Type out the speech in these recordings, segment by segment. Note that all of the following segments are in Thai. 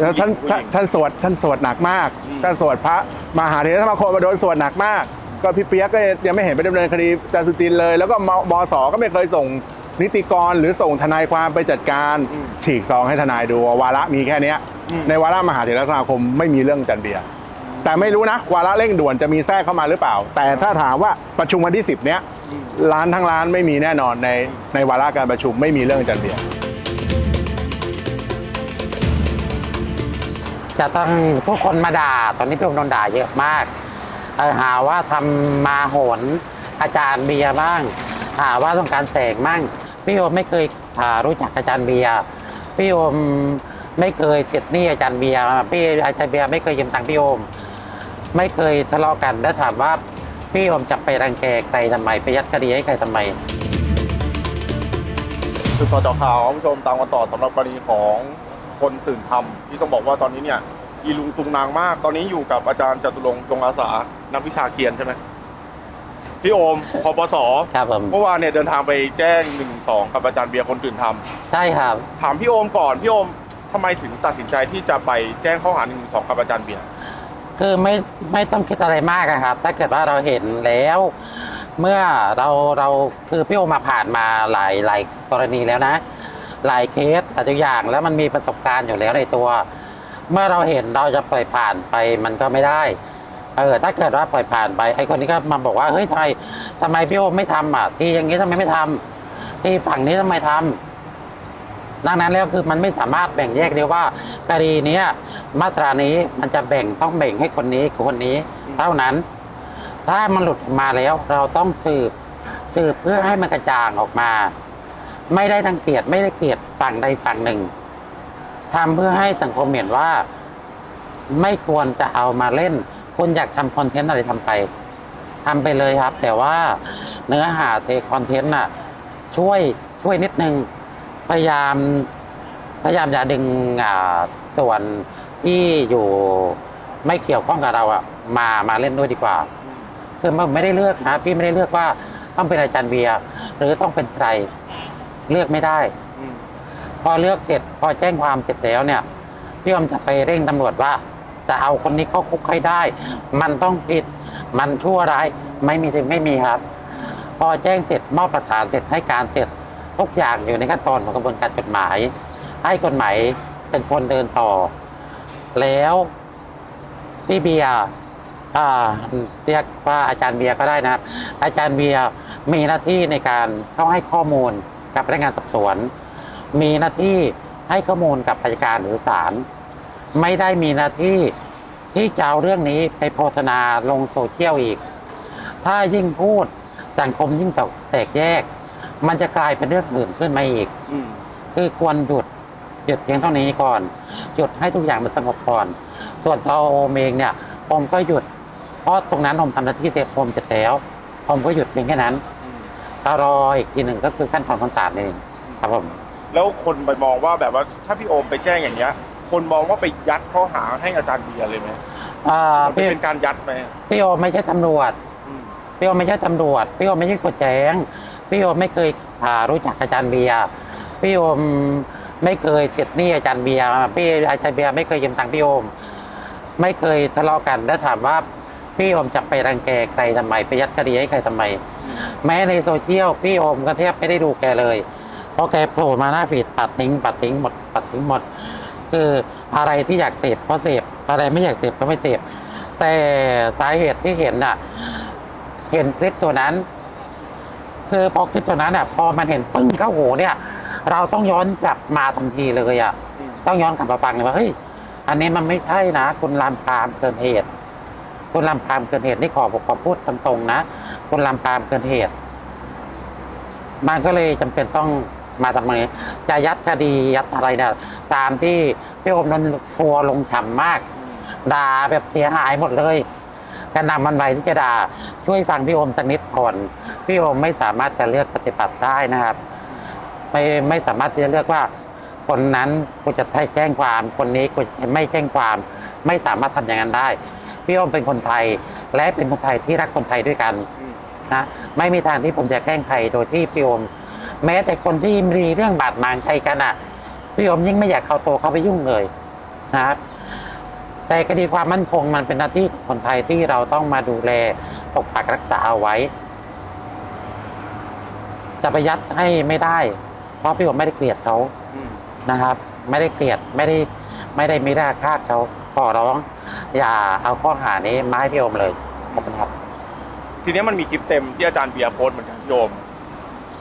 แล้วท่านท่านท่านสวดท่านสวดหนักมากท่านสวดพระมหาเถรสมาคมมาโดนสวดหนักมาก ก็พี่เปียกก็ยังไม่เห็นไปดำเนินคดีอาจารย์สุจินต์เลย แล้วก็มมสก็ไม่เคยส่งนิติกรหรือส่งทนายความไปจัดการฉีกซองให้ทนายดูว่าวาระมีแค่เนี้ยในวาระมหาเถรสมาคมไม่มีเรื่องอาจันเบียร์แต่ไม่รู้นะ วาระเร่งด่วนจะมีแทรกเข้ามาหรือเปล่า แต่ถ้าถามว่าประชุมวันที่ 10 เนี้ยร้านทั้งร้านไม่มีแน่นอนในในวาระการประชุมไม่มีเรื่องอาจันเบียร์ จะต้องทุกคนมาด่า ตอนนี้พี่โอมโดนด่าเยอะมากเออหาว่าทำมาโหนอาจารย์เบียร์บ้าง หาว่าต้องการแสงมั่งพี่โอมไม่เคยอ่ารู้จักอาจารย์เบียร์พี่โอมไม่เคยติดหนี้อาจารย์เบียร์พี่อาจารย์เบียร์ไม่เคยยืมตังค์พี่โอมไม่เคยทะเลาะกันแล้วถามว่าพี่โอมจะไปรังแกใครทำไมไปยัดคดีให้ใครทำไมสืบต่อจากข่าวคุณผู้ชมตามกันต่อสำหรับกรณีของ คนตื่นทำที่ต้องบอกว่าตอนนี้เนี่ยอีลุงตุงนางมาก ตอนนี้อยู่กับอาจารย์จตุรงค์จงอาสานักวิชาเกียรติใช่ไหมพี่โอมพปสครับผมเมื่อวานเนี่ยเดินทางไปแจ้งหนึ่งสองกับอาจารย์เบียร์คนตื่นทำใช่ครับ ถามพี่โอมก่อนพี่โอมทำไมถึงตัดสินใจที่จะไปแจ้งข้อหาหนึ่งสองกับอาจารย์เบียร์คือไม่ไม่ต้องคิดอะไรมากอะครับ ถ้าเกิดว่าเราเห็นแล้ว เมื่อเราเราคือพี่โอมาผ่านมาหลายหลายกรณีแล้วนะ หลายเคสหลายตัวอย่างแล้วมันมีประสบการณ์อยู่แล้วในตัว เมื่อเราเห็นเราจะปล่อยผ่านไปมันก็ไม่ได้เออถ้าเกิดว่าปล่อยผ่านไปไอ้คนนี้ก็มาบอกว่าเฮ้ยทำไมทำไมพี่โอไม่ทำอะ ที่อย่างนี้ทำไมไม่ทำที่ฝั่งนี้ทำไมทำดังนั้นแล้วคือมันไม่สามารถแบ่งแยกได้ว่าคดีนี้มาตรานี้มันจะแบ่งต้องแบ่งให้คนนี้กับคนนี้ เท่านั้น ถ้ามันหลุดมาแล้ว เราต้องสืบสืบเพื่อให้มันกระจ่างออกมา ไม่ได้รังเกียจไม่ได้เกลียดฝั่งใดฝั่งหนึ่งทำเพื่อให้สังคมเห็นว่า ไม่ควรจะเอามาเล่นคุณอยากทำคอนเทนต์อะไรทำไปทำไปเลยครับ แต่ว่าเนื้อหาเทคอนเทนต์น่ะ ช่วยช่วยนิดนึง พยายาม พยายามอย่าดึงอ่าส่วนที่อยู่ไม่เกี่ยวข้องกับเราอะมามาเล่นด้วยดีกว่าคือไม่ได้เลือกนะพี่ไม่ได้เลือกว่าต้องเป็นอาจารย์เบียร์หรือต้องเป็นใคร เลือกไม่ได้พอเลือกเสร็จพอแจ้งความเสร็จแล้วเนี่ยพี่อมจะไปเร่งตำรวจว่า จะเอาคนนี้เข้าคุกให้ได้ มันต้องผิด มันชั่วร้ายไม่มีไม่มีครับ พอแจ้งเสร็จมอบหลักฐานเสร็จให้การเสร็จทุกอย่างอยู่ในขั้นตอนของกระบวนการกฎหมาย ให้กฎหมายเป็นคนเดินต่อ แล้วพี่เบียร์อ่าเรียกว่าอาจารย์เบียร์ก็ได้นะครับ อาจารย์เบียร์มีหน้าที่ในการเข้าให้ข้อมูล กับพนักงานสอบสวน มีหน้าที่ให้ข้อมูลกับอัยการหรือศาลไม่ได้มีหน้าที่ที่จะเอาเรื่องนี้ไปโพธนาลงโซเชียลอีก ถ้ายิ่งพูดสังคมยิ่งแตกแยก มันจะกลายเป็นเรื่องอื่นขึ้นมาอีกคือควรหยุดหยุดเพียงเท่านี้ก่อน หยุดให้ทุกอย่างมันสงบก่อน ส่วนตัวโอมเองเนี่ยโอมก็หยุด เพราะตรงนั้นโอมทำหน้าที่เสร็จโอมเสร็จแล้วโอมก็หยุดเพียงแค่นั้น ก็รออีกทีหนึ่งก็คือขั้นตอนของศาลเองครับผมแล้วคนไปมองว่าแบบว่าถ้าพี่โอมไปแจ้งอย่างเงี้ย คนมองว่าไปยัดข้อหาให้อาจารย์เบียร์เลยไหมอ่ามันพี่เป็นการยัดไหมพี่โอมไม่ใช่ตำรวจอืมพี่โอมไม่ใช่ตำรวจพี่โอมไม่ใช่กดแจ้งพี่โอมไม่เคยอ่ารู้จักอาจารย์เบียร์พี่โอมไม่เคยติดหนี้อาจารย์เบียร์พี่อาจารย์เบียร์ไม่เคยยืมตังค์พี่โอม ไม่เคยทะเลาะกันแล้วถามว่า พี่โอมจะไปรังแกใครทำไมไปยัดคดีให้ใครทำไม แม้ในโซเชียลพี่โอมก็แทบไม่ได้ดูแกเลย เพราะแกโผล่มาหน้าฟีดปัดทิ้งปัดทิ้งหมดปัดทิ้งหมด คืออะไรที่อยากเสพก็เสพอะไรไม่อยากเสพก็ไม่เสพแต่สาเหตุที่เห็นน่ะ เห็นคลิปตัวนั้น คือพอคลิปตัวนั้นอะ พอมันเห็นปึ้งเข้าหูเนี่ย เราต้องย้อนกลับมาทันทีเลยอะต้องย้อนกลับมาฟังเลยว่าเฮ้ยอันนี้มันไม่ใช่นะ คุณลามปามเกินเหตุ คุณลามปามเกินเหตุนี่ขอผมขอพูดตรงๆนะคุณลามปามเกินเหตุ มันก็เลยจำเป็นต้องมาทำอะไรจะยัดคดียัดอะไรเนี่ยตามที่พี่อมนั้นทัวลงฉ่ำมาก ด่าแบบเสียหายหมดเลยกระนำมันไหวที่จะด่าช่วยฟังพี่อมสักนิดก่อนพี่อมไม่สามารถจะเลือกปฏิบัติได้นะครับ ไม่ไม่สามารถที่จะเลือกว่า คนนั้นกูจะให้แจ้งความคนนี้กูไม่แจ้งความ ไม่สามารถทำอย่างนั้นได้ พี่โอมเป็นคนไทย และเป็นคนไทยที่รักคนไทยด้วยกันนะไม่มีทางที่ผมจะแกล้งใครโดยที่พี่โอมแม้แต่คนที่มีเรื่องบาดหมางใครกันอะพี่โอมยิ่งไม่อยากเข้าโตวเข้าไปยุ่งเลยนะครับแต่คดีความมั่นคงมันเป็นหน้าที่ของคนไทยที่เราต้องมาดูแลปกปักรักษาเอาไว้ จะไปยัดให้ไม่ได้ เพราะพี่ผมไม่ได้เกลียดเขาอืมนะครับ ไม่ได้เกลียดไม่ได้ไม่ได้มีราคาตเขาข อร้อง อย่าเอาข้อหานี้มาให้พี่โอมเลยขอบคุณครับ ทีนี้มันมีคลิปเต็มที่อาจารย์เบียร์โพสต์เหมือนกันพี่โอม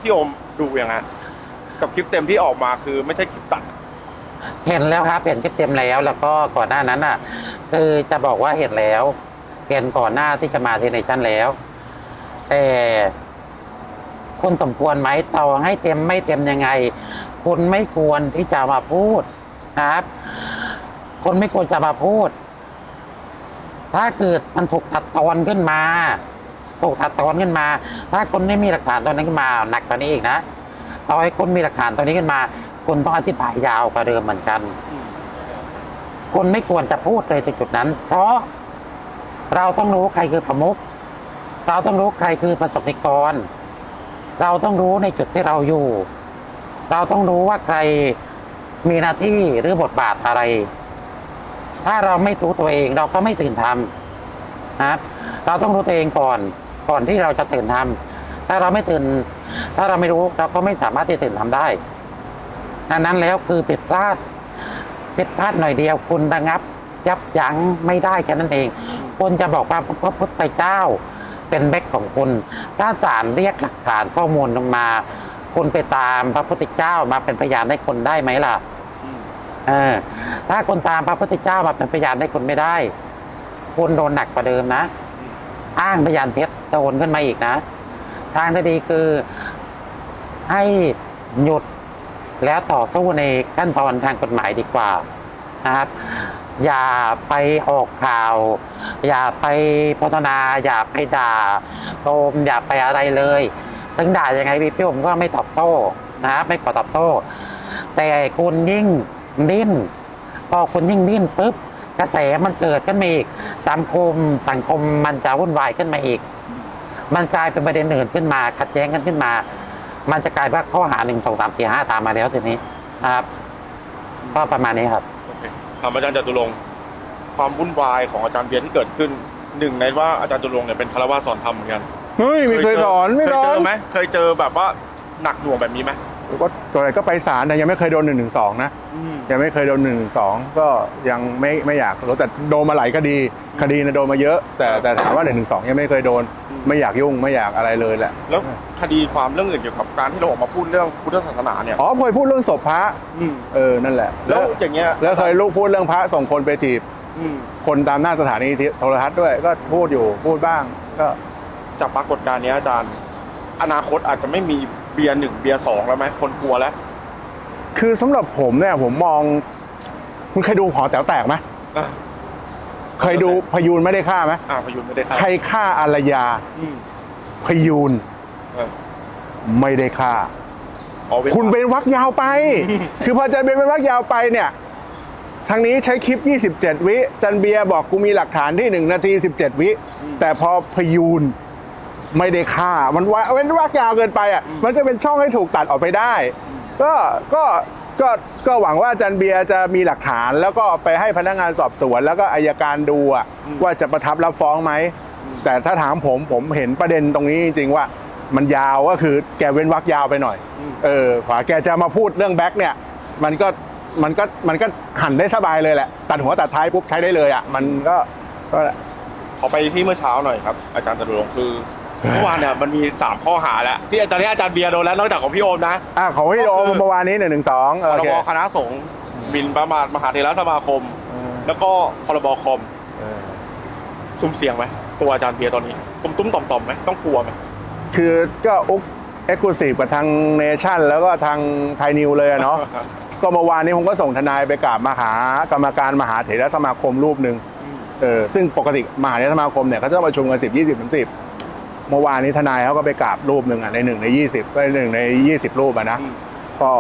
พี่โอมดูยังไงกับคลิปเต็มที่ออกมาคือไม่ใช่คลิปตัด เห็นแล้วครับเห็นคลิปเต็มแล้ว แล้วก็ก่อนหน้านั้นอะ คือจะบอกว่าเห็นแล้วเห็นก่อนหน้าที่จะมาเทนชั่นแล้ว แต่คุณสมควรไหมต่อให้เต็มไม่เต็มยังไง คุณไม่ควรที่จะมาพูดนะครับ คุณไม่ควรจะมาพูด ถ้าเกิดมันถูกตัดตอนขึ้นมา ถูกตัดตอนขึ้นมา ถ้าคุณไม่มีหลักฐานตัวนั้นขึ้นมาหนักกว่านี้อีกนะต่อให้คุณมีหลักฐานตัวนี้ขึ้นมาคุณต้องอธิบายยาวกว่าเดิมเหมือนกันคุณไม่ควรจะพูดเลยในจุดนั้น เพราะเราต้องรู้ใครคือประมุขเราต้องรู้ใครคือประสบนิกร เราต้องรู้ในจุดที่เราอยู่ เราต้องรู้ว่าใครมีหน้าที่หรือบทบาทอะไร ถ้าเราไม่รู้ตัวเองเราก็ไม่ตื่นทำนะครับ เราต้องรู้ตัวเองก่อนก่อนที่เราจะตื่นทำถ้าเราไม่ตื่น ถ้าเราไม่รู้เราก็ไม่สามารถที่ตื่นทำได้ดังนั้นแล้วคือผิดพลาดผิดพลาดหน่อยเดียวคุณระงับ ยับยั้งไม่ได้แค่นั้นเองคุณจะบอกว่าพระพุทธเจ้าเป็นแบ็คของคุณถ้าศาลเรียกหลักฐานข้อมูลลงมา คุณไปตามพระพุทธเจ้ามาเป็นพยานให้คนได้ไหมล่ะ เออ ถ้าคนตามพระพุทธเจ้ามาเป็นพยานให้คนไม่ได้คุณโดนหนักกว่าเดิมนะ อ้างพยานเท็จโดนขึ้นมาอีกนะ ทางที่ดีคือให้หยุดแล้วต่อสู้ในขั้นตอนทางกฎหมายดีกว่านะครับ อย่าไปออกข่าว อย่าไปโฆษณาอย่าไปด่าโทมอย่าไปอะไรเลยถึงด่ายังไงพี่ผมก็ไม่ตอบโต้นะครับไม่ขอตอบโต้ แต่คุณยิ่ง ดิ้นพอคุณยิ่งดิ้นปุ๊บกระแสมันเกิดขึ้นมาอีกสังคมสังคมมันจะวุ่นวายขึ้นมาอีก มันกลายเป็นประเด็นอื่นขึ้นมา ขัดแย้งกันขึ้นมา มันจะกลายว่าข้อหาหนึ่งสองสามสี่ห้าตามมาแล้วทีนี้นะครับก็ประมาณนี้ครับโอเคถามอาจารย์จตุรงค์ความวุ่นวายของอาจารย์เบียร์ที่เกิดขึ้นหนึ่งในว่าอาจารย์จตุรงค์เนี่ยเป็นคารวาสสอนธรรมเหมือนกันเฮ้ยไม่เคยสอนไม่เคสยอเจนอไหมเคยเจอแบบว่าหนักหน่วงแบบนี้ไหม ก็ตัวไหนก็ไปศาลแต่ยังไม่เคยโดนหนึ่งหนึ่งสองนะอืมยังไม่เคยโดนหนึ่งสองก็ยังไม่ไม่อยากรู้แต่โดนมาหลายคดีคดีนะโดนมาเยอะ แต่แต่ถามว่าหนึ่งหนึ่งสองยังไม่เคยโดน ไม่อยากยุ่งไม่อยากอะไรเลยแหละแล้วคดีความเรื่องอื่นเกี่ยวกับการที่เราออกมาพูดเรื่องพุทธศาสนาเนี่ยอ๋อเคยพูดเรื่องศพพระอืมเออนั่นแหละ แล้วอย่างเงี้ยแล้วเคยลูกพูดเรื่องพระส่งคนไปถีบอืมคนตามหน้าสถานีโทรทัศน์ด้วยก็พูดอยู่พูดบ้าง ก็จากปรากฏการณ์เนี้ยอาจารย์ อนาคตอาจจะไม่มี เบียร์หนึ่งเบียร์สองแล้วไหมคนกลัวแล้ว คือสำหรับผมเนี่ยผมมอง คุณเคยดูหอแต๋วแตกไหมอะเคยดูพยูนไม่ได้ฆ่าไหมอ่าพยุนไม่ได้ครับใครฆ่าอารยา อืมพยูนเออไม่ได้ฆ่า อ๋อว้คุณเป็นวักยาวไป คือพอจันเบียร์เป็นวักยาวไปเนี่ย ทางนี้ใช้คลิป 27 วิ จันเบียร์บอกกูมีหลักฐานที่ 1 นาที 17 วิ แต่พอพยูน ไม่ได้ฆ่า มันว่าเว้นวักยาวเกินไปอะมันก็เป็นช่องให้ถูกตัดออกไปได้ ก็ก็ก็ก็หวังว่าจันเบียร์จะมีหลักฐาน แล้วก็ไปให้พนักงานสอบสวน แล้วก็อายการดูอะว่าจะประทับรับฟ้องไหม แต่ถ้าถามผมผมเห็นประเด็นตรงนี้จริงๆว่า มันยาวก็คือแกเว้นวักยาวไปหน่อย เออขวาแกจะมาพูดเรื่องแบ็คเนี่ย มันก็มันก็มันก็หันได้สบายเลยแหละ ตัดหัวตัดท้ายปุ๊บใช้ได้เลยอะมันก็ก็ขอไปที่เมื่อเช้าหน่อยครับ อาจารย์จตุรงค์คือ เมื่อวานเนี่ยมันมีสามข้อหาแล้ว ที่อาจารย์นี้อาจารย์เบียร์โดนแล้วนอกจากของพี่โอมนะ อะของพี่โอมเมื่อวานนี้หนึ่งหนึ่งสองพโอรเคบคณะสงฆ์หมินประมาทมหาเถรสมาคม แล้วก็พรบคอมซุ่มเสียงไหมตัวอาจารย์เบียร์ตอนนี้ตุ้มตุ้มต่อมต่อมๆไหมต้องกลัวไหมคือก็อุกเอ็กซ์คลูซีฟกับทางเนชั่นแล้วก็ทางไทยนิวเลยอะเนาะ ก็เมื่อวานนี้ผมก็ส่งทนายไปกราบมหากรรมการมหาเถรสมาคมรูปหนึ่งเออซึ่งปกติมหาเถรสมาคมเนี่ยเขาจะประชุมกันสิบยี่สิบถึงสิบ เมื่อวานนี้ทนายเขาก็ไปกราบรูปหนึ่งอะในหนึ่งในยี่สิบก็หนึ่งในยี่สิบรูปอะนะอืมก็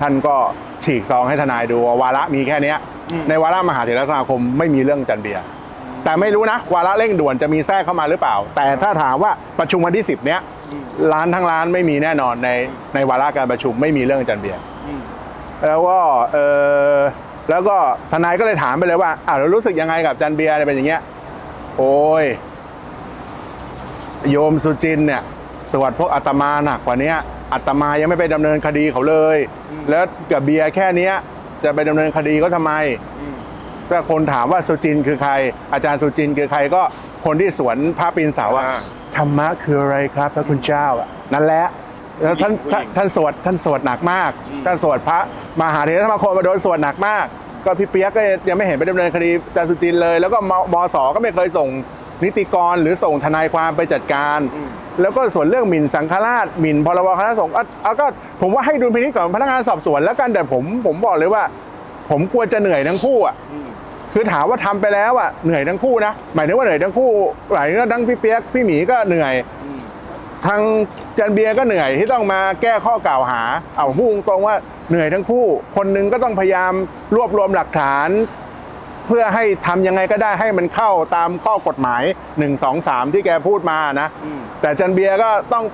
ท่านก็ฉีกซองให้ทนายดูว่าวาระมีแค่เนี้ยอืมในวาระมหาเถรสมาคมไม่มีเรื่องจันเบียร์แต่ไม่รู้นะ วาระเร่งด่วนจะมีแทรกเข้ามาหรือเปล่า แต่ถ้าถามว่าประชุมวันที่สิบเนี้ยอืมร้านทั้งร้านไม่มีแน่นอนในในวาระการประชุมไม่มีเรื่องจันเบียร์อืมแล้วก็เออแล้วก็ทนายก็เลยถามไปเลยว่าอ้าวแล้วรู้สึกยังไงกับอาจันเบียร์เนี่ยเป็นอย่างเงี้ย โอ้ย โยมสุจินเนี่ยสวดพวกอาตมาหนักกว่าเนี้ยอาตมายังไม่ไปดำเนินคดีเขาเลย แล้วกับเบียร์แค่เนี้ยจะไปดำเนินคดีก็ทำไมอืมถ้าคนถามว่าสุจินคือใคร อาจารย์สุจินคือใครก็คนที่สวนพระปีนเสาอะอ่าธรรมะคืออะไรครับพระคุณเจ้าอะนั่นแหละแล้วท่านผู้หญิงท่านท่านสวดท่านสวดหนักมากอืมท่านสวดพระมหาเถรสมาคมมาโดนสวดหนักมาก ก็พี่เปียกก็ยังไม่เห็นไปดำเนินคดีอาจารย์สุจินเลย แล้วก็มมสก็ไม่เคยส่ง นิติกรหรือส่งทนายความไปจัดการอืมแล้วก็ส่วนเรื่องหมิ่นสังฆราชหมิ่นพรบคณะสงฆ์อะเอาก็ผมว่าให้ดุลพินิจของพนักงานสอบสวนแล้วกันแต่ผมผมบอกเลยว่า ผมกลัวจะเหนื่อยทั้งคู่อะอืมคือถามว่าทำไปแล้วอะเหนื่อยทั้งคู่นะหมายถึงว่าเหนื่อยทั้งคู่หลายก็ทั้งพี่เปียกพี่หมีก็เหนื่อยอืมทางจันเบียร์ก็เหนื่อยที่ต้องมาแก้ข้อกล่าวหา เอาพูดตรงๆว่าเหนื่อยทั้งคู่ คนหนึงก็ต้องพยายามรวบรวมหลักฐาน เพื่อให้ทำยังไงก็ได้ให้มันเข้าตามข้อกฎหมาย 1 2 3 ที่แกพูดมานะอืมแต่จันเบียร์ก็ต้อง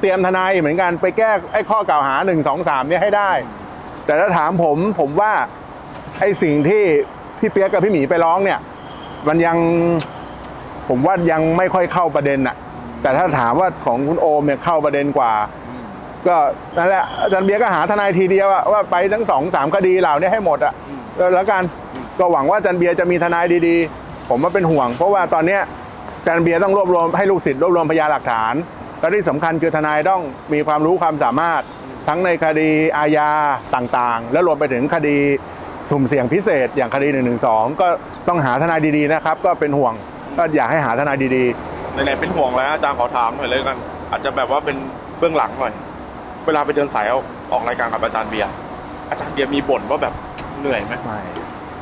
เตรียมทนายเหมือนกันไปแก้ไอ้ข้อกล่าวหา 1 2 3 เนี่ยให้ได้ แต่ถ้าถามผมผมว่าไอ้สิ่งที่พี่เปียกกับพี่หมีไปร้องเนี่ย มันยังผมว่ายังไม่ค่อยเข้าประเด็นอะแต่ถ้าถามว่าของคุณโอมเนี่ยเข้าประเด็นกว่า ก็นั่นแหละอาจารย์เบียร์ก็หาทนายทีเดียวอะว่าไปทั้งสองสามคดีเหล่านี้ให้หมดอะก็แล้วกัน ก็หวังว่าอาจารย์เบียร์จะมีทนายดีๆ ผมว่าเป็นห่วง เพราะว่าตอนเนี้ยอาจารย์เบียร์ต้องรวบรวมให้ลูกศิษย์รวบรวมพยานหลักฐานและที่สำคัญคือทนายต้องมีความรู้ความสามารถทั้งในคดีอาญาต่างๆ และรวมไปถึงคดีสุ่มเสี่ยงพิเศษ อย่างคดี1นึก็ต้องหาทนายดีๆนะครับ ก็เป็นห่วงก็อยากให้หาทนายดีๆไหนๆเป็นห่วงแล้วอาจารย์ขอถามหน่อยเลยกัน อาจจะแบบว่าเป็นเบื้องหลังหน่อย เวลาไปเดินสายเอาออกรายการกับอาจารย์เบียร์อาจารย์เบียร์มีบ่นว่าแบบเหนื่อยไหม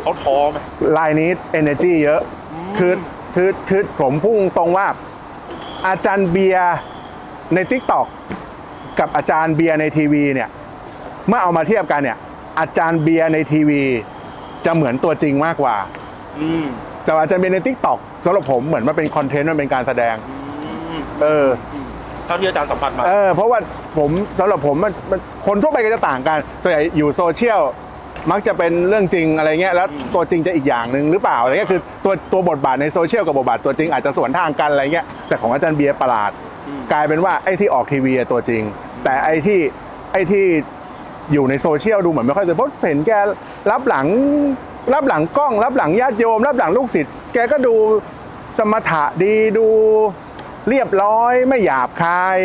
เขาท้อไหมลายนี้ energy เยอะอืมคือคือคือผมพุ่งตรงว่า อาจารย์เบียร์ใน t ิ k t o k กับอาจารย์เบียร์ในทีวีเนี่ย เมื่อเอามาเทียบกันเนี่ย อาจารย์เบียร์ในทีวี จะเหมือนตัวจริงมากกว่าอืมแต่ว่าอาจารย์เบียร์ใน t ิ k t o k สำหรับผมเหมือนมันเป็นคอนเทนต์มันเป็นการแสดงอืมเออเท่าที่อาจารย์สัมผัสมาเออเพราะว่าผมสำหรับผมมันมันคนทั่วไปก็จะต่างกันส่วนใหญ่อยู่โซเชียล มักจะเป็นเรื่องจริงอะไรเงี้ยแล้วตัวจริงจะอีกอย่างหนึ่งหรือเปล่าอะไรเงี้ยคือตัวตัวบทบาทในโซเชียลกับบทบาทตัวจริงอาจจะสวนทางกันอะไรเงี้ยแต่ของอาจารย์เบียร์ประหลาด กลายเป็นว่าไอ้ที่ออกทีวีตัวจริง แต่ไอ้ที่ไอ้ที่อยู่ในโซเชียลดูเหมือนไม่ค่อยจะเพราะเห็นแกรับหลังรับหลังกล้อง รับหลังญาติโยม รับหลังลูกศิษย์แกก็ดูสมถะดีดู เรียบร้อยไม่หยาบคาย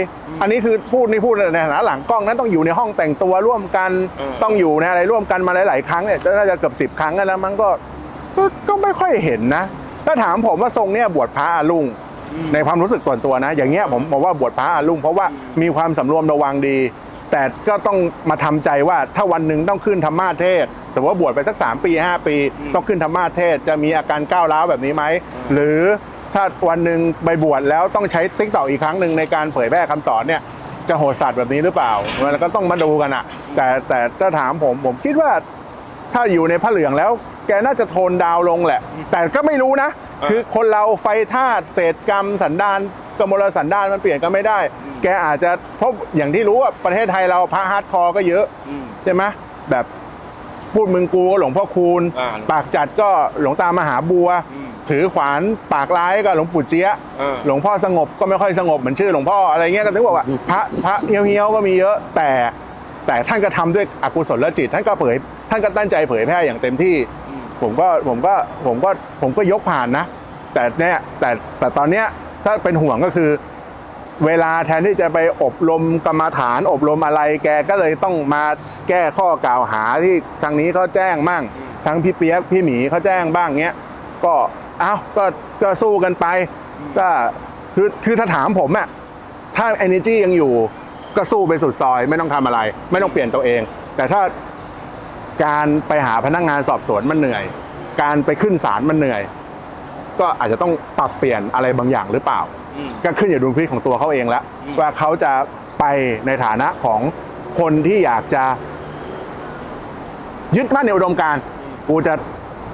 อันนี้คือพูดนี่พูดในฐานะหลังกล้องนั้นต้องอยู่ในห้องแต่งตัวร่วมกันเออต้องอยู่ในอะไรร่วมกันมาหลาย ๆ ครั้งเนี่ยน่าจะเกือบสิบ10ครั้งแล้วมันก็ก็ก็ไม่ค่อยเห็นนะถ้าถามผมว่าทรงเนี่ยบวชพระอาลุงในความรู้สึกส่วนตัวนะ อย่างเงี้ยผมบอกว่าบวชพระอาลุงเพราะว่ามีความสำรวมระวังดี แต่ก็ต้องมาทำใจว่าถ้าวันหนึ่งต้องขึ้นธรรมาสเทศสมมติว่าบวชไปสัก 3 ปี 5 ปี ต้องขึ้นธรรมาสเทศจะมีอาการก้าวร้าวแบบนี้ไหมหรือ ถ้าวันหนึ่งไปบวชแล้วต้องใช้ติ๊กต่ออีกครั้งหนึ่งในการเผยแพร่คำสอนเนี่ยจะโหดสัตว์แบบนี้หรือเปล่า มันก็ต้องมาดูกันอะแต่แต่ถ้าถามผมผมคิดว่าถ้าอยู่ในผ้าเหลืองแล้ว แกน่าจะโทนดาวน์ลงแหละ แต่ก็ไม่รู้นะอ่าคือคนเราไฟธาตุเศษกรรมสันดานกมลสันดานมันเปลี่ยนกันไม่ได้ แกอาจจะเพราะอย่างที่รู้ว่าประเทศไทยเราพระฮาร์ดคอร์ก็เยอะอืมใช่ไหมแบบพูดมึงกูก็หลวงพ่อคูณอ่าปากจัดก็หลวงตามหาบัวอืม ถือขวานปากร้ายก็หลวงปู่เจี๊ยะเออ หลวงพ่อสงบก็ไม่ค่อยสงบเหมือนชื่อหลวงพ่ออะไรเงี้ยก็ถึงบอกว่าพระพระเฮี้ยวๆก็มีเยอะแต่แต่ท่านก็ทำด้วยอกุศลจิต ท่านก็เผย ท่านก็ตั้งใจเผยแพร่อย่างเต็มที่ ผมก็ผมก็ผมก็ผมก็ยกผ่านนะ แต่เนี่ยแต่แต่ตอนเนี้ยถ้าเป็นห่วงก็คือ เวลาแทนที่จะไปอบรมกรรมฐานอบรมอะไรแกก็เลยต้องมาแก้ข้อกล่าวหาที่ทางนี้เขาแจ้งมั่งทั้งพี่เปียกพี่หมีเขาแจ้งบ้างเงี้ยก็ เอ้าก็ก็สู้กันไป ก็คือคือถ้าถามผมอะถ้า energy ยังอยู่ ก็สู้ไปสุดซอย ไม่ต้องทำอะไร ไม่ต้องเปลี่ยนตัวเอง แต่ถ้าการไปหาพนักงานสอบสวนมันเหนื่อย การไปขึ้นศาลมันเหนื่อย ก็อาจจะต้องปรับเปลี่ยนอะไรบางอย่างหรือเปล่า อืม ก็ขึ้นอยู่ดุลพินิจของตัวเขาเองแล้วอืม ว่าเขาจะไปในฐานะของคนที่อยากจะยึดมั่นในอุดมการณ์กูจะ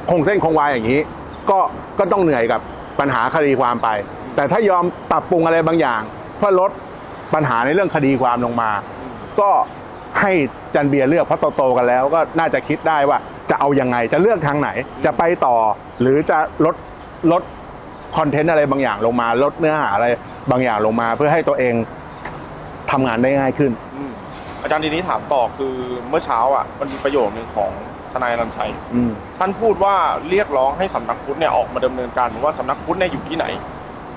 คงเส้นคงวายอย่างนี้ ก็ก็ต้องเหนื่อยกับปัญหาคดีความไป แต่ถ้ายอมปรับปรุงอะไรบางอย่าง เพื่อลดปัญหาในเรื่องคดีความลงมา ก็ให้จันเบียร์เลือกเพราะโตๆกันแล้ว ก็น่าจะคิดได้ว่าจะเอายังไงจะเลือกทางไหน จะไปต่อ หรือจะลดลดคอนเทนต์อะไรบางอย่างลงมา ลดเนื้อหาอะไรบางอย่างลงมา เพื่อให้ตัวเองทำงานได้ง่ายขึ้น อาจารย์ทีนี้ถามต่อคือเมื่อเช้าอะมันมีประโยคนึงของ ทนายอนันต์ชัย อืม ท่านพูดว่าเรียกร้องให้สำนักพุทธเนี่ยออกมาดำเนินการว่าสำนักพุทธเนี่ยอยู่ที่ไหน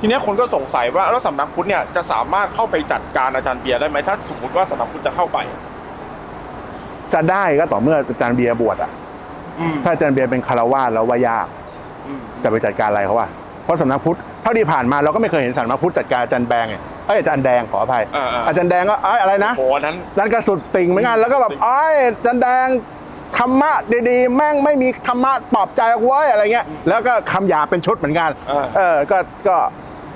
ทีเนี้ยคนก็สงสัยว่าแล้วสำนักพุทธเนี่ยจะสามารถเข้าไปจัดการอาจารย์เบียร์ได้ไหมถ้าสมมติว่าสำนักพุทธจะเข้าไป จะได้ก็ต่อเมื่ออาจารย์เบียร์บวชอะ อืมถ้าอาจารย์เบียร์เป็นคารวาสแล้วว่ายากอืมจะไปจัดการอะไรเขาว่า เพราะสำนักพุทธเท่าที่ผ่านมาเราก็ไม่เคยเห็นสำนักพุทธจัดการอาจารย์แบงไงเอ้ยอาจารย์แดงขออภัย อ่าๆอาจารย์แดงก็เอ้ยอะไรนะ โอ้อันนั้น นั่นก็สุดติ่งเหมือนกันแล้วก็แบบเอ้ยอาจารย์แดง ธรรมะดีๆ แม่งไม่มีธรรมะปลอบใจเอาไว้อะไรเงี้ย แล้วก็คำหยาบเป็นชุดเหมือนกันอ่าเออก็ก็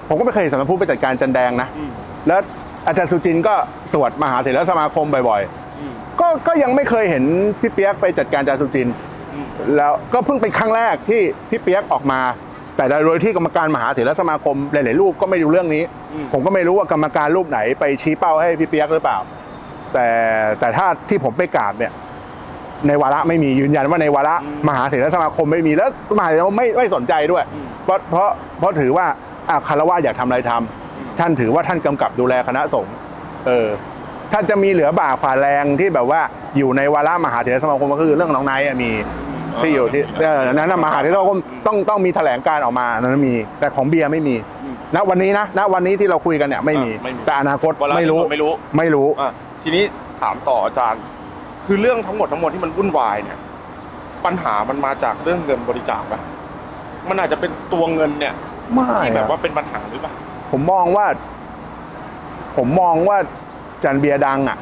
ผมก็ไม่เคยเห็นสำนักพุทธไปจัดการอาจารย์แดงนะอืมแล้วอาจารย์สุจินต์ก็สวดมหาเถรสมาคมบ่อยอืมๆก็ก็ยังไม่เคยเห็นพี่เปียกไปจัดการอาจารย์สุจินต์อืมแล้วก็เพิ่งเป็นครั้งแรกที่พี่เปียกออกมา แต่โดยที่กรรมการมหาเถรสมาคมหลายๆรูปก็ไม่รู้เรื่องนี้อืมผมก็ไม่รู้ว่ากรรมการรูปไหนไปชี้เป้าให้พี่เปียกหรือเปล่า แต่แต่ถ้าที่ผมไปกราบเนี่ย ในวาระไม่มียืนยันว่าในวาระมหาเถรสมาคมไม่มีแล้วมหาเถรสมาคมไม่ไม่สนใจด้วย เพราะเพราะเพราะถือว่าอะคารวะอยากทำอะไรทำท่านถือว่าท่านกำกับดูแลคณะสงฆ์เออท่านจะมีเหลือบ่าขวาแรงที่แบบว่าอยู่ในวาระมหาเถรสมาคมก็คือเรื่องน้องไนท์อะมีที่อยู่ที่เออนั้นนะมหาเถรสมาคมต้องต้องมีแถลงการออกมานั้นมี แต่ของเบียร์ไม่มีณวันนี้นะณวันนี้ที่เราคุยกันเนี่ยไม่มีอะไม่มีแต่อนาคตวาระไม่รู้ไม่รู้ไม่รู้อะทีนี้ถามต่ออาจารย์ คือเรื่องทั้งหมดทั้งมวลที่มันวุ่นวายเนี่ย ปัญหามันมาจากเรื่องเงินบริจาคปะมันอาจจะเป็นตัวเงินเนี่ยไม่ที่แบบอะว่าเป็นปัญหาหรือเปล่าผมมองว่า ผมมองว่าจันเบียร์ดังอะ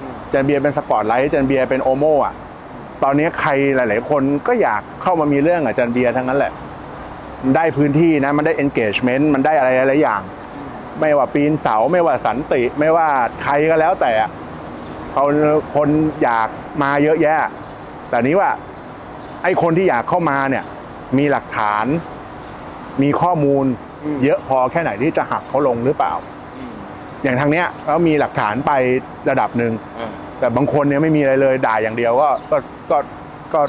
อืมจันเบียร์เป็นสปอตไลท์จันเบียร์เป็นโอโมอะ ตอนนี้ใครหลาย ๆ คนก็อยากเข้ามามีเรื่องกับจันเบียร์ทั้งนั้นแหละมันได้พื้นที่นะ มันได้ engagement มันได้อะไรหลายๆอย่าง ไม่ว่าปีนเสาไม่ว่าสันติ ไม่ว่าใครก็แล้วแต่ อะเขาคนอยากมาเยอะแยะ แต่นี้ว่าไอ้คนที่อยากเข้ามาเนี่ย มีหลักฐาน มีข้อมูลอืมเยอะพอแค่ไหนที่จะหักเขาลงหรือเปล่าอืมอย่างทางเนี้ยเขามีหลักฐานไประดับหนึ่งอ่าแต่บางคนเนี่ยไม่มีอะไรเลยด่าอย่างเดียวก็ก็ก็ก็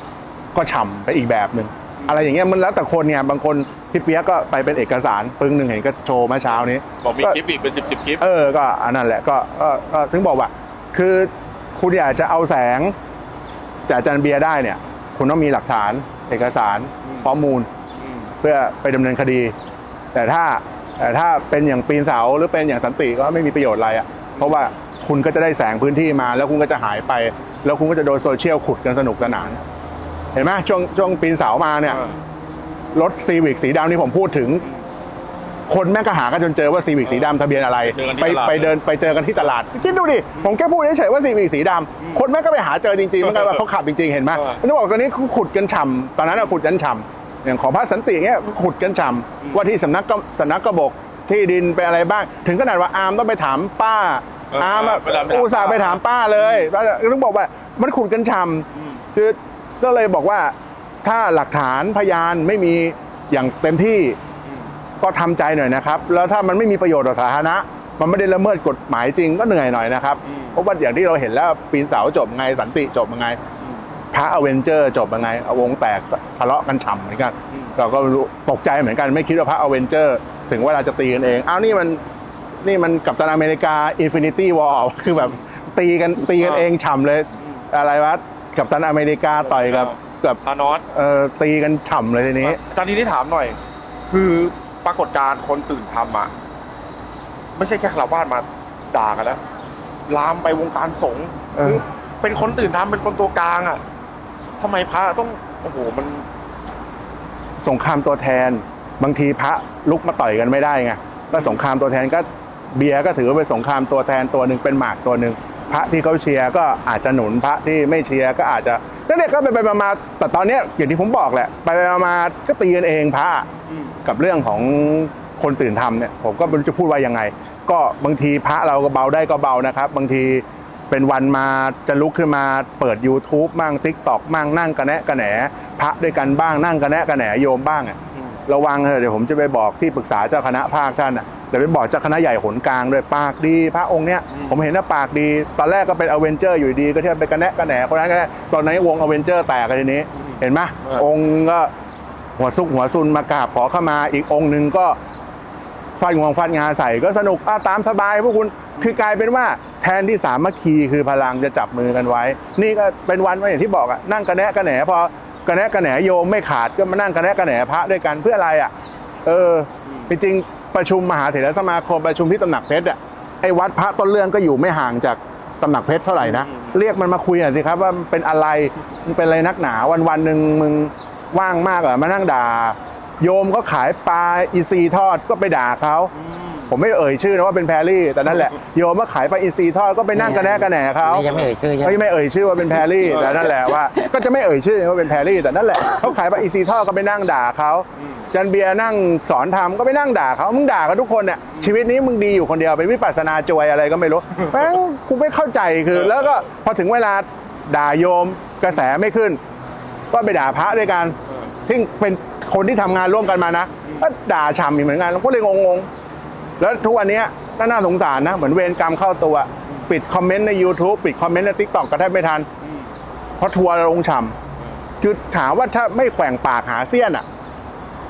ก็ฉ่ำไปอีกแบบหนึ่งอะไรอย่างเงี้ยมันแล้วแต่คนเนี่ยบางคนพี่เปียกก็ไปเป็นเอกสารปึ้งหนึ่งเห็นก็โชว์เมื่อเช้านี้บอกมีก็คลิปอีกเป็นสิบสิบคลิปเออก็อันนั้นแหละก็ก็ก็ถึงบอกว่า คือคุณอยากจะเอาแสงจากอาจารย์เบียร์ได้เนี่ย คุณต้องมีหลักฐานเอกสารอืมข้อมูลอืมเพื่อไปดำเนินคดี แต่ถ้าแต่ถ้าเป็นอย่างปีนเสาหรือเป็นอย่างสันติก็ไม่มีประโยชน์อะไรอะเพราะว่าคุณก็จะได้แสงพื้นที่มา แล้วคุณก็จะหายไป แล้วคุณก็จะโดนโซเชียลขุดกันสนุกสนาน เห็นไหมช่วงช่วงปีนเสามาเนี่ยอ่ารถซีวิกสีดำที่ผมพูดถึง คนแม่งก็หากันจนเจอว่าซีวิกสีดำทะเบียนอะไรเจอกันที่ไปตลาดไปเดินไปเจอกันที่ตลาดคิดดูดิผมแค่พูดเฉยๆว่าซีวิกสีดำคนแม่งก็ไปหาเจอจริงๆเหมือนกันว่าเขาขับจริงๆเห็นไหมเออมันจะบอกตอนนี้ขุดกันฉ่ำตอนนั้นอะขุดกันฉ่ำอย่างของพระสันติเงี้ยขุดกันฉ่ำว่าที่สำนักก็สำนักกบกที่ดินไปอะไรบ้าง ถึงขนาดว่าอาร์มต้องไปถามป้าเออออาร์มอะเวลาไปถามอุตส่าห์ไปถามป้าเลยต้องบอกว่ามันขุดกันฉ่อืมำคือก็เลยบอกว่าถ้าหลักฐานพยานไม่มีอย่างเต็มที่อืม ก็ทำใจหน่อยนะครับ แล้วถ้ามันไม่มีประโยชน์ต่อสาธารณะ มันไม่ได้ละเมิดกฎหมายจริงก็เหนื่อยหน่อยนะครับอืมเพราะว่าอย่างที่เราเห็นแล้วปีนเสาจบไงสันติจบยังไงอืมพระอเวนเจอร์จบยังไงเอาวงแตกทะเลาะกันฉ่ำเหมือนกันอืมเราก็รู้ตกใจเหมือนกันไม่คิดว่าพระอเวนเจอร์ ถึงเวลาจะตีกันเองอ้าวนี่มันนี่มันกัปตันอเมริกาอินฟินิตี้วอลคือแบบตีกันตีกันเองฉ่ำเลย อะไรวะกัปตันอเมริกาต่อยกับกับทานอสเอ่อตีกันฉ่ำเลยทีนี้อาจารย์ทีนี้ถามหน่อย คือ ปรากฏการณ์คนตื่นทำอะไม่ใช่แค่คารวาสมาด่ากันแล้วลามไปวงการสงฆ์เออ คือเป็นคนตื่นทำเป็นคนตัวกลางอะทำไมพระต้องโอ้โหมัน สงครามตัวแทน บางทีพระลุกมาต่อยกันไม่ได้ไงก็สงครามตัวแทนก็เบียร์ก็ถือว่าเป็นสงครามตัวแทนตัวหนึ่งเป็นหมากตัวหนึ่งพระที่เขาเชียร์ก็อาจจะหนุนพระที่ไม่เชียร์ก็อาจจะนั่นเนี่ยก็ไปไปมามาแต่ตอนเนี้ยอย่างที่ผมบอกแหละ ไปไปมามาก็ตีกันเองพระ อืม กับเรื่องของคนตื่นทำเนี่ยผมก็ไม่รู้จะพูดว่ายังไง ก็บางทีพระเราก็เบาได้ก็เบานะครับ บางทีเป็นวันมาจะลุกขึ้นมาเปิด YouTube มั่ง Tik t o อกมั่งนั่งกระแนะกระแหนพระด้วยกันบ้างนั่งกระแนะกระแหนโยมบ้างอะระวังเถอะเดี๋ยวผมจะไปบอกที่ปรึกษาเจ้าคณะภาคท่านอะแต่ไปบอกเจ้าคณะใหญ่หนกลางด้วยปากดีพระองค์เนี้ยผมเห็นว่าปากดี ตอนแรกก็เป็นอเวนเจอร์อยู่ดีก็เที่ยวไปกระแนะกระแหนคนนั้นก็ตอนนี้วงอเวนเจอร์แตกกันทีนี้ เห็นไหมองค์ก็ หัวซุกหัวซุนมากราบขอเข้ามาอีกองค์หนึ่งก็ฟาดงวงฟาดงาใส่ก็สนุกอะตามสบายพวกคุณคือกลายเป็นว่าแทนที่สามัคคีคือพลังจะจับมือกันไว้ นี่ก็เป็นวันว่าอย่างที่บอกอะนั่งกระแนะกระแหนพอกระแนะกระแหนโยมไม่ขาดก็มานั่งกระแนะกระแหนพระด้วยกันเพื่ออะไรอะเออจริงประชุมมหาเถรสมาคมประชุมที่ตำหนักเพชรอะไอ้วัดพระต้นเรื่องก็อยู่ไม่ห่างจากตำหนักเพชรเท่าไหร่นะเรียกมันมาคุยหน่อยสิครับว่าเป็นอะไรมันเป็นอะไรนักหนาวันวันหนึ่งมึง ว่างมากเหรอมานั่งด่า โยมก็ขายปลาอีซีทอดก็ไปด่าเขาผมไม่เอ่ยชื่อนะว่าเป็นแพรรี่แต่นั่นแหละโยมมาขายปลาอินทรีทอดก็ไปนั่งกระแนะกระแหนเขานี่ยังไม่เอ่ยชื่อใช่ไหมไม่ไม่เอ่ยชื่อว่าเป็นแพรรี่แต่นั่นแหละว่าก็จะไม่เอ่ยชื่อว่าเป็นแพรรี่แต่นั่นแหละเขาขายปลาอินทรีทอดก็ไปนั่งด่าเขาจันเบียร์นั่งสอนทำก็ไปนั่งด่าเขามึงด่ากันทุกคนเนี่ยชีวิตนี้มึงดีอยู่คนเดียวเป็นวิปัสสนาจวยอะไรก็ไม่รู้แม่งกูไม่เข้าใจคือ แล้วก็พอถึงเวลาด่าโยมกระแสไม่ขึ้น ก็ไปด่าพระด้วยกันที่เป็นคนที่ทำงานร่วมกันมานะก็ด่าฉ่ำอีกเหมือนกันแล้วก็เลยงงๆ แล้วทุกวันเนี้ยก็น่าสงสารนะเหมือนเวรกรรมเข้าตัว ปิดคอมเมนต์ใน YouTube ปิดคอมเมนต์ใน t ิ k t o k ก็แทบไม่ทัน เพราะทัวร์ลงฉ่ำคือถามว่าถ้าไม่แขว่งปากหาเสี้ยนอะ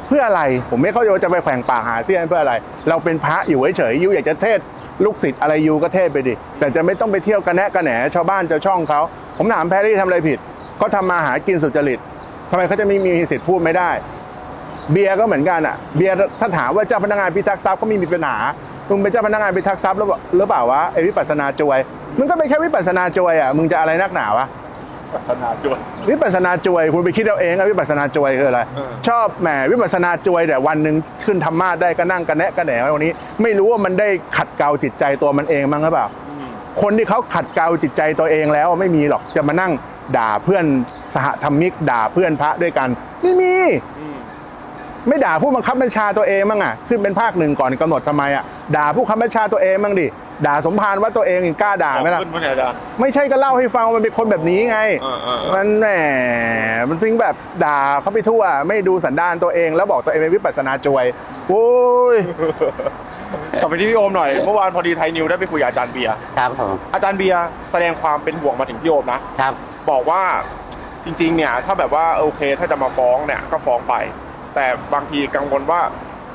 เพื่ออะไรผมไม่เข้าใจว่าจะไปแขว่งปากหาเสี้ยนเพื่ออะไร เราเป็นพระอยู่เฉยๆยูอยากจะเทศลูกศิษย์อะไรยูก็เทศไปดิแต่จะไม่ต้องไปเที่ยวกระแนะกระแหนชาวบ้านชาวช่องเขาผมถามแพรรี่ทำอะไรผิด เขาทำมาหากินสุจริตทำไมเขาจะไม่มีสิทธิ์พูดไม่ได้ เบียร์ก็เหมือนกันอะ เบียร์ถ้าถามว่าเจ้าพนักงานพิทักษ์ทรัพย์ก็ไม่มีปัญหามึงเป็นเจ้าพนักงานพิทักษ์ทรัพย์หรือเปล่าหรือเปล่าวะไอ้วิปัสสนาจวยมึงก็เป็นแค่วิปัสสนาจวยอะมึงจะอะไรนักหนาวะศาสนาจวนวิปัสสนาจวยคุณไปคิดเอาเองอะวิปัสสนาจวยคืออะไรเออชอบแหมวิปัสสนาจวยแต่วันหนึ่งขึ้นธรรมะได้ก็นั่งกันแนะกันแหนไว้วันนี้ ไม่รู้ว่ามันได้ขัดเกลาจิตใจตัวมันเองมั้งหรือเปล่าคนที่เขาขัดเกลาจิตใจตัวเองแล้วไม่มีหรอกจะมานั่ง ด่าเพื่อนสหธรรมิก ด่าเพื่อนพระด้วยกันไม่มีไม่ด่าผู้บังคับบัญชาตัวเองมั้งอะขึ้นเป็นภาคหนึ่งก่อนกำหนดทำไมอะด่าผู้บังคับบัญชาตัวเองมั้งดิด่าสมภารว่าตัวเองยังกล้าด่าไหมล่ะขึ้นมาเนี่ยอาจารย์ไม่ใช่ก็เล่าให้ฟังว่ามันเป็นคนแบบนี้ไงเออเออเออมันแหมมันถึงแบบด่าเขาไปทั่ว ไม่ดูสันดานตัวเองแล้วบอกตัวเองเป็นวิปัสสนาจวยโอ้ยกลับไปที่พี่โอมหน่อยเมื่อวานพอดีไทยนิวได้ไปคุยกับอาจารย์เบียร์ครับผมอาจารย์เบียร์แสดงความเป็นห่วงมาถึงพี่โอมนะครับ บอกว่าจริงๆเนี่ยถ้าแบบว่าโอเคถ้าจะมาฟ้องเนี่ยก็ฟ้องไป แต่บางทีกังวลว่า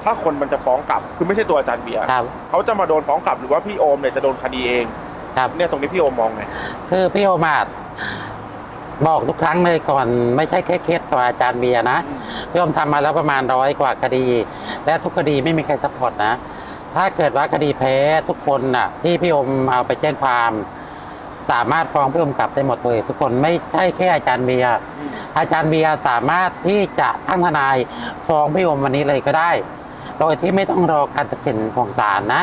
ถ้าคนมันจะฟ้องกลับคือไม่ใช่ตัวอาจารย์เบียร์ครับ เขาจะมาโดนฟ้องกลับหรือว่าพี่โอมเนี่ยจะโดนคดีเองครับ เนี่ยตรงนี้พี่โอมมองไงคือพี่โอมาดบอกทุกครั้งเลยก่อนไม่ใช่แค่เคสกับอาจารย์เบียร์นะพี่โอมทำมาแล้วประมาณร้อยกว่าคดี และทุกคดีไม่มีใครซัพพอร์ตนะ ถ้าเกิดว่าคดีแพ้ทุกคนน่ะ ที่พี่โอมเอาไปแจ้งความ สามารถฟ้องพี่โอมกลับได้หมดเลยทุกคนไม่ใช่แค่อาจารย์เบียร์อาจารย์เบียร์สามารถที่จะทั้งทนายฟ้องพี่โอมวันนี้เลยก็ได้ โดยที่ไม่ต้องรอการตัดสินของศาลนะ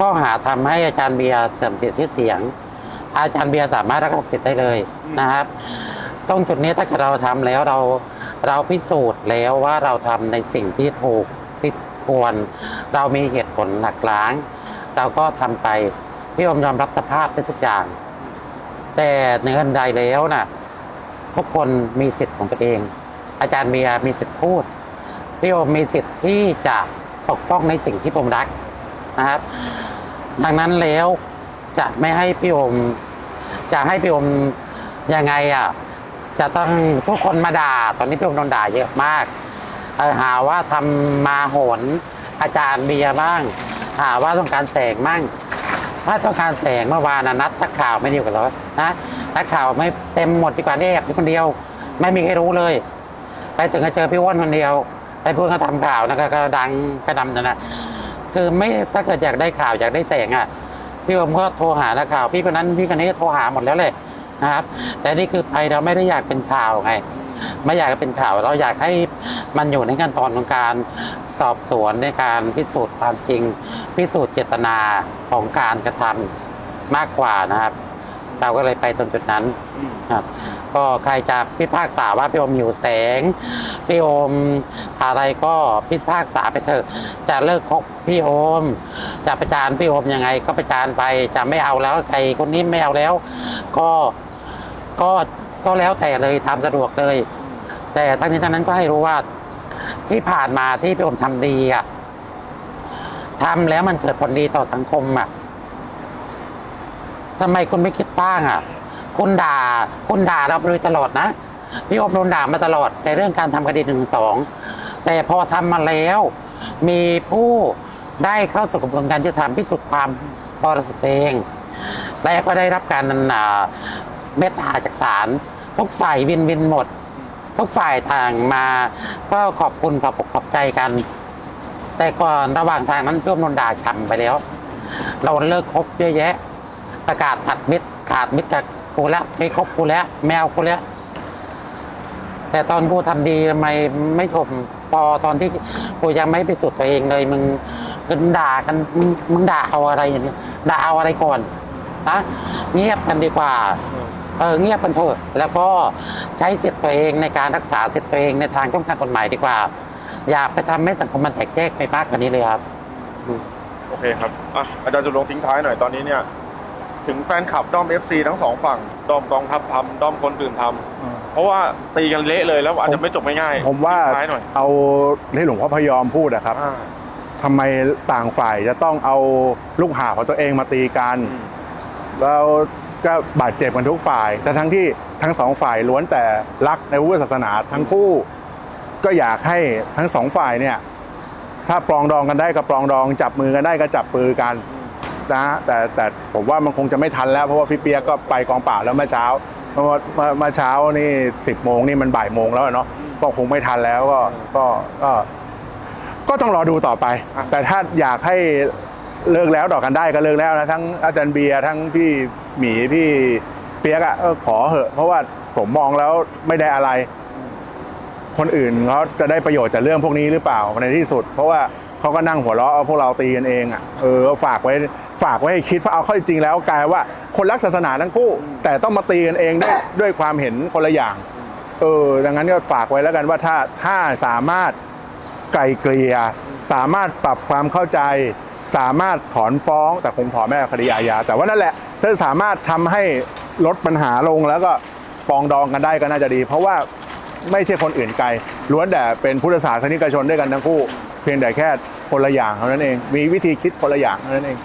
ก็หาทำให้อาจารย์เบียร์เสื่อมเสียชื่อเสียง อาจารย์เบียร์สามารถรักษาสิทธิ์ได้เลยนะครับ ตรงจุดนี้ถ้าเกิดเราทำแล้วเราเราพิสูจน์แล้วว่าเราทำในสิ่งที่ถูกที่ควร เรามีเหตุผลหลักล้าง เราก็ทำไปพี่อมยอมรับสภาพได้ทุกอย่าง แต่เนื้อใดแล้วน่ะ ทุกคนมีสิทธิ์ของตัวเอง อาจารย์เบียมีสิทธิ์พูดพี่โอมมีสิทธิ์ที่จะปกป้องในสิ่งที่ผมรักนะครับ ดังนั้นแล้วจะไม่ให้พี่โอมจะให้พี่โอมยังไงอะจะต้องทุกคนมาด่า ตอนนี้พี่โอมโดนด่าเยอะมากเอ่อหาว่าทำมาโหนอาจารย์เบียร์บ้าง หาว่าต้องการแสงมั่ง ถ้าต้องการแสงเมื่อวานนะนัดนักข่าวไม่ดีกว่าเหรอนะนักข่าวไม่เต็มหมดดีกว่าแอบอยู่คนเดียว ไม่มีใครรู้เลย ไปถึงก็เจอพี่อ้นคนเดียวไปพูดก็ทำข่าวนะก็ก็ดังกระดำนะนะคือไม่ถ้าเกิดอยากได้ข่าวอยากได้แสงอะพี่อมก็โทรหานักข่าว พี่คนนั้นพี่คนนี้โทรหาหมดแล้วเลยนะครับ แต่นี่คือไปเราไม่ได้อยากเป็นข่าวไง ไม่อยากเป็นข่าว เราอยากให้มันอยู่ในขั้นตอนของการสอบสวนในการพิสูจน์ความจริง พิสูจน์เจตนาของการกระทำมากกว่านะครับ เราก็เลยไปตรงจุดนั้นครับ ก็ใครจะพิพากษาว่าพี่โอมหิวแสงพี่โอมอะไรก็พิพากษาไปเถอะ จะเลิกคบพี่โอม จะประจานพี่โอมยังไง ก็ประจานไปจะไม่เอาแล้วใครคนนี้ไม่เอาแล้ว ก็ก็ ก็แล้วแต่เลยทำสะดวกเลย แต่ทั้งนี้ทั้งนั้นก็ให้รู้ว่า ที่ผ่านมาที่พี่อมทำดีอะทำแล้วมันเกิดผลดีต่อสังคมอะทำไมคุณไม่คิดบ้างอะ คุณด่า คุณด่าเราโดยตลอดนะ พี่อบโดนด่ามาตลอดในเรื่องการทำคดีหนึ่งสอง แต่พอทำมาแล้ว มีผู้ได้เข้าสู่กระบวนการยุติธรรมพิสูจน์ความบริสุทธิ์เองและก็ได้รับการอ่าเมตตาจากศาล ทุกฝ่ายวินวินหมด ทุกฝ่ายทางมา ก็ขอบคุณขอบอกขอบใจกัน แต่ก่อนระหว่างทางนั้นเพื่อนนนด่าช้ำไปแล้ว เราเลิกคบเยอะแยะ ประกาศตัดมิตรขาดมิตรจากกูแล้วไม่คบกูแล้วแมวกูแล้วแต่ตอนกูทำดีทำไมไม่ชมพอตอนที่กูยังไม่พิสูจน์ตัวเองเลย มึงมึงด่ากันมึงมึงด่าเอาอะไรอย่างเงี้ยด่าเอาอะไรก่อนนะเงียบกันดีกว่า เออเงียบกันเถอะแล้วก็ใช้สิทธิ์ตัวเองในการรักษาสิทธิ์ตัวเองในทางช่องทางกฎหมายดีกว่า อย่าไปทำให้สังคมมันแตกแยกไปมากกว่านี้เลยครับ โอเคครับอะอาจารย์จุลงทิ้งท้ายหน่อยตอนนี้เนี่ย ถึงแฟนคลับด้อม FC ทั้งสองฝั่งด้อมกองทัพทำด้อมคนตื่นทำเพราะว่าตีกันเละเลยแล้วอาจจะไม่จบง่ายๆผมว่าทิ้งท้ายหน่อยเอาที่หลวงพ่อพยอมพูดนะครับอ่าทำไมต่างฝ่ายจะต้องเอาลูกหาบของตัวเองมาตีกันอืมแล้ว ก็บาดเจ็บกันทุกฝ่าย แต่ทั้งที่ทั้งสองฝ่ายล้วนแต่รักในพุทธศาสนาทั้งคู่ก็อยากให้ทั้งสองฝ่ายเนี่ยถ้าปรองดองกันได้ก็ปรองดอง จับมือกันได้ก็จับมือกันนะฮะแต่แต่ผมว่ามันคงจะไม่ทันแล้วเพราะว่าพี่เปียกก็ไปกองป่าบแล้วเมื่อเช้าเมื่อเมื่อเมื่อเช้านี่สิบโมงนี่มันบ่ายโมงแล้วอะเนาะก็คงไม่ทันแล้วก็ก็ก็ก็ต้องรอดูต่อไปอะแต่ถ้าอยากให้เลิกแล้วต่อกันได้ก็เลิกแล้วนะทั้งอาจารย์เบียร์ทั้งพี่ หมีพี่เปียกอะเออขอเหอะเพราะว่าผมมองแล้วไม่ได้อะไร คนอื่นเขาจะได้ประโยชน์จากเรื่องพวกนี้หรือเปล่าในที่สุด เพราะว่าเขาก็นั่งหัวเราะเอาพวกเราตีกันเองอะเออฝากไว้ฝากไว้ให้คิดเพราะเอาเข้าจริงแล้วกลายว่าคนรักศาสนาทั้งคู่ แต่ต้องมาตีกันเองด้วยด้วยความเห็นคนละอย่าง เออดังนั้นก็ฝากไว้แล้วกันว่าถ้าถ้าสามารถไกลเกลี่ยสามารถปรับความเข้าใจ สามารถถอนฟ้องแต่คงถอนไม่ได้คดีอาญาแต่ว่านั่นแหละถ้าสามารถทำให้ลดปัญหาลงแล้วก็ปองดองกันได้ก็น่าจะดี เพราะว่าไม่ใช่คนอื่นไกลล้วนแต่เป็นพุทธศาสนิกชนด้วยกันทั้งคู่ เพียงแต่แค่คนละอย่างเท่านั้นเอง มีวิธีคิดคนละอย่างเท่านั้นเอง